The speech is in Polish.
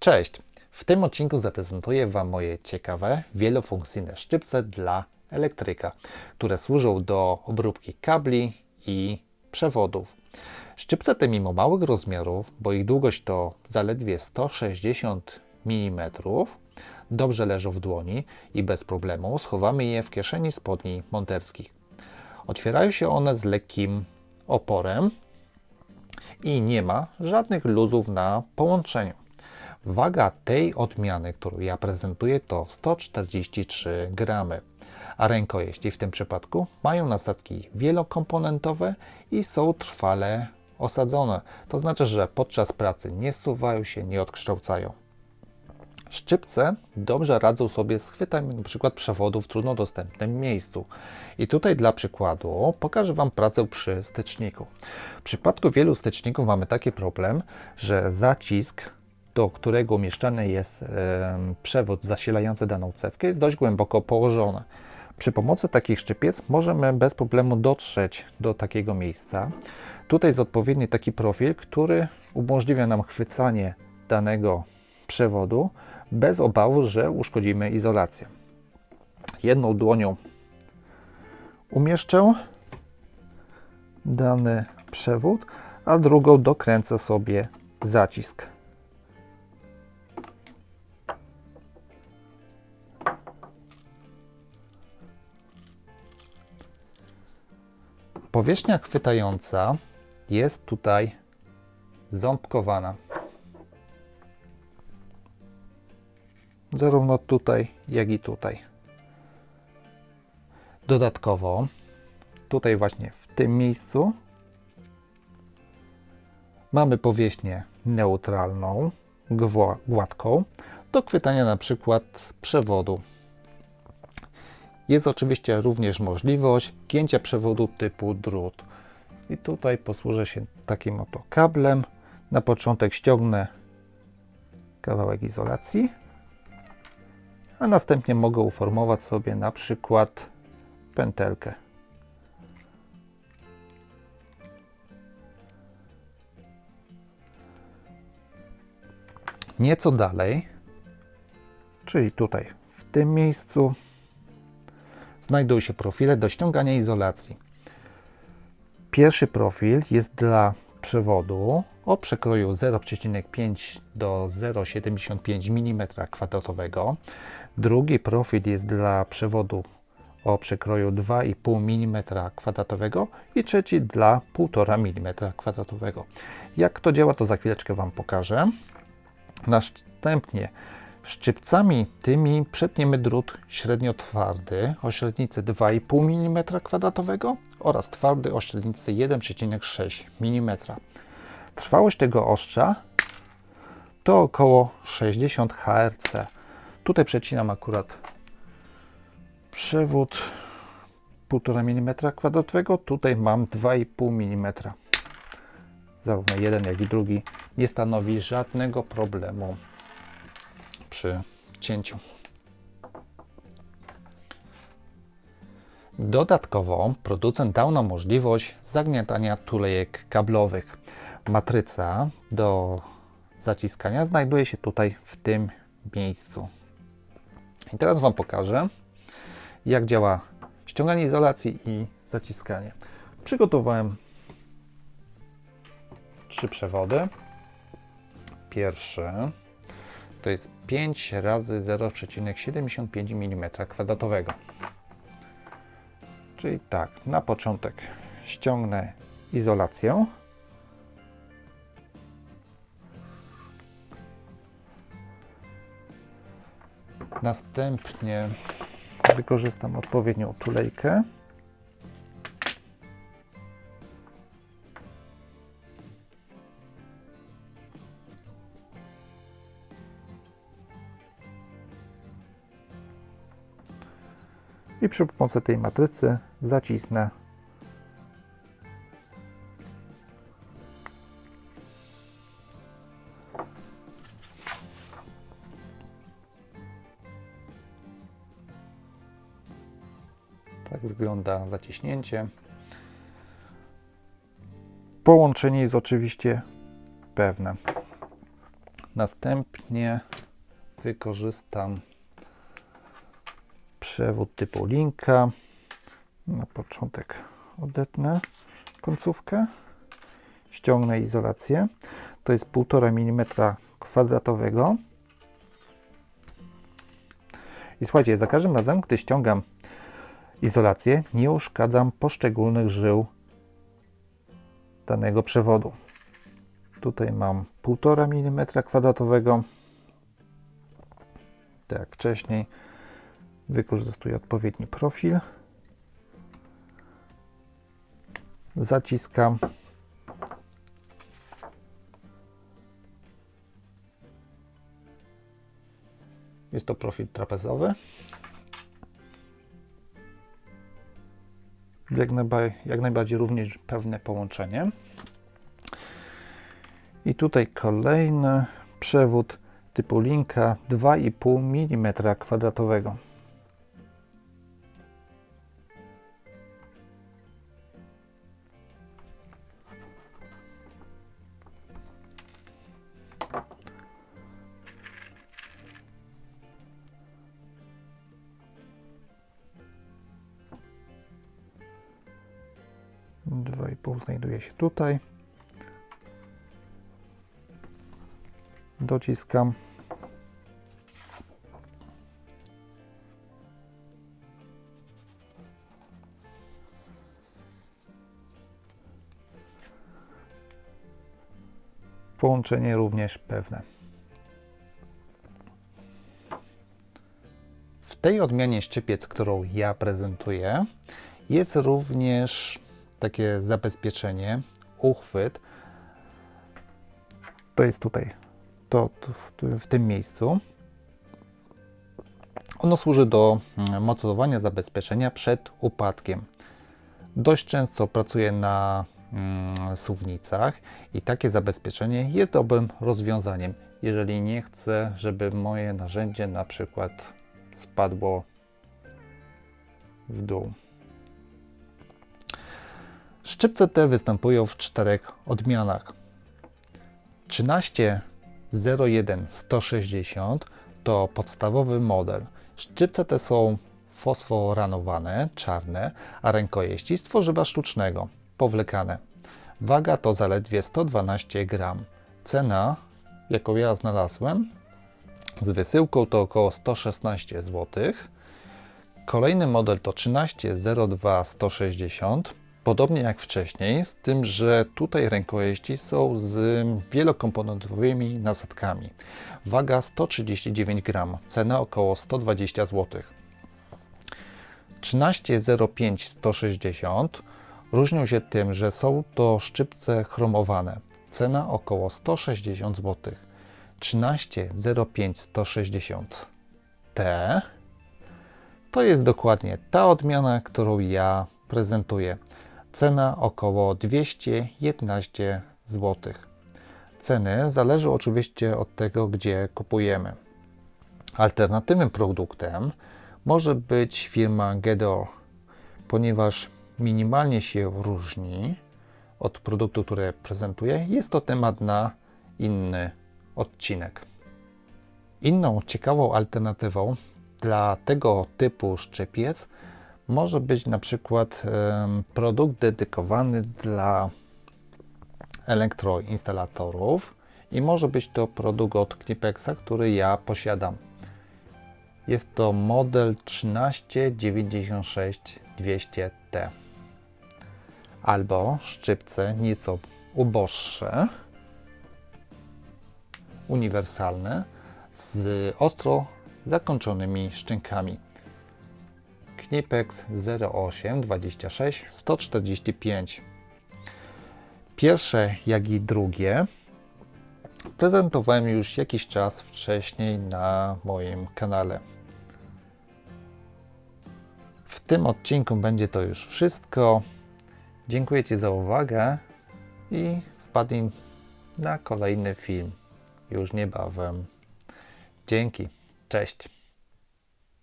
Cześć! W tym odcinku zaprezentuję Wam moje ciekawe, wielofunkcyjne szczypce dla elektryka, które służą do obróbki kabli i przewodów. Szczypce te mimo małych rozmiarów, bo ich długość to zaledwie 160 mm, dobrze leżą w dłoni i bez problemu schowamy je w kieszeni spodni monterskich. Otwierają się one z lekkim oporem i nie ma żadnych luzów na połączeniu. Waga tej odmiany, którą ja prezentuję, to 143 gramy, a rękojeści w tym przypadku mają nasadki wielokomponentowe i są trwale osadzone. To znaczy, że podczas pracy nie suwają się, nie odkształcają. Szczypce dobrze radzą sobie z chwytaniem np. przewodów w trudno dostępnym miejscu. I tutaj dla przykładu pokażę Wam pracę przy styczniku. W przypadku wielu styczników mamy taki problem, że zacisk, do którego umieszczany jest przewód zasilający daną cewkę, jest dość głęboko położony. Przy pomocy takich szczypiec możemy bez problemu dotrzeć do takiego miejsca. Tutaj jest odpowiedni taki profil, który umożliwia nam chwytanie danego przewodu bez obawy, że uszkodzimy izolację. Jedną dłonią umieszczę dany przewód, a drugą dokręcę sobie zacisk. Powierzchnia chwytająca jest tutaj ząbkowana. Zarówno tutaj, jak i tutaj. Dodatkowo, tutaj właśnie w tym miejscu mamy powierzchnię neutralną, gładką, do chwytania na przykład przewodu. Jest oczywiście również możliwość gięcia przewodu typu drut. I tutaj posłużę się takim oto kablem. Na początek ściągnę kawałek izolacji, a następnie mogę uformować sobie na przykład pętelkę. Nieco dalej, czyli tutaj w tym miejscu, znajdują się profile do ściągania izolacji. Pierwszy profil jest dla przewodu o przekroju 0,5 do 0,75 mm2. Drugi profil jest dla przewodu o przekroju 2,5 mm2 i trzeci dla 1,5 mm2. Jak to działa, to za chwileczkę Wam pokażę. Następnie Szczypcami tymi przetniemy drut średnio twardy o średnicy 2,5 mm2 oraz twardy o średnicy 1,6 mm. Trwałość tego ostrza to około 60 Hz. Tutaj przecinam akurat przewód 1,5 mm2, tutaj mam 2,5 mm. Zarówno jeden, jak i drugi nie stanowi żadnego problemu przy cięciu. Dodatkowo producent dał nam możliwość zagniatania tulejek kablowych. Matryca do zaciskania znajduje się tutaj w tym miejscu. I teraz Wam pokażę, jak działa ściąganie izolacji i zaciskanie. Przygotowałem trzy przewody. Pierwszy to jest 5 razy 0,75 mm kwadratowego. Czyli tak, na początek ściągnę izolację. Następnie wykorzystam odpowiednią tulejkę. Przy pomocy tej matrycy zacisnę Tak wygląda zaciśnięcie. Połączenie jest oczywiście pewne. Następnie wykorzystam przewód typu linka. Na początek odetnę końcówkę, ściągnę izolację. To jest 1,5 mm kwadratowego. I słuchajcie, za każdym razem, gdy ściągam izolację, nie uszkadzam poszczególnych żył danego przewodu. Tutaj mam 1,5 mm kwadratowego. Tak jak wcześniej, wykorzystuję odpowiedni profil. Zaciskam. Jest to profil trapezowy. Jak, najba- jak najbardziej również pewne połączenie. I tutaj kolejny przewód typu linka 2,5 mm kwadratowego. Pół znajduje się tutaj. Dociskam. Połączenie również pewne. W tej odmianie szczypiec, którą ja prezentuję, jest również takie zabezpieczenie, uchwyt. To jest tutaj, to, w, w tym miejscu. Ono służy do mm, mocowania zabezpieczenia przed upadkiem. Dość często pracuję na mm, suwnicach i takie zabezpieczenie jest dobrym rozwiązaniem, jeżeli nie chcę, żeby moje narzędzie na przykład spadło w dół. Szczypce te występują w czterech odmianach. 1301 160 to podstawowy model. Szczypce te są fosforanowane, czarne, a rękojeści z tworzywa sztucznego, powlekane. Waga to zaledwie 112 gram. Cena, jaką ja znalazłem, z wysyłką to około 116 zł. Kolejny model to 1302 160 Podobnie jak wcześniej, z tym, że tutaj rękojeści są z wielokomponentowymi nasadkami. Waga 139 gram, cena około 120 zł. 1305 160 różnią się tym, że są to szczypce chromowane. Cena około 160 zł. 1305 160 T to jest dokładnie ta odmiana, którą ja prezentuję. Cena około 211 zł. Ceny zależą oczywiście od tego, gdzie kupujemy. Alternatywnym produktem może być firma Gedor, ponieważ minimalnie się różni od produktu, który prezentuję. Jest to temat na inny odcinek. Inną ciekawą alternatywą dla tego typu szczepiec może być na przykład produkt dedykowany dla elektroinstalatorów i może być to produkt od Knipexa, który ja posiadam. Jest to model 1396 200T albo szczypce nieco uboższe, uniwersalne z ostro zakończonymi szczękami. 08 26 145. Pierwsze, jak i drugie prezentowałem już jakiś czas wcześniej na moim kanale. W tym odcinku będzie to już wszystko. Dziękuję Ci za uwagę i wpadnij na kolejny film już niebawem. Dzięki. Cześć.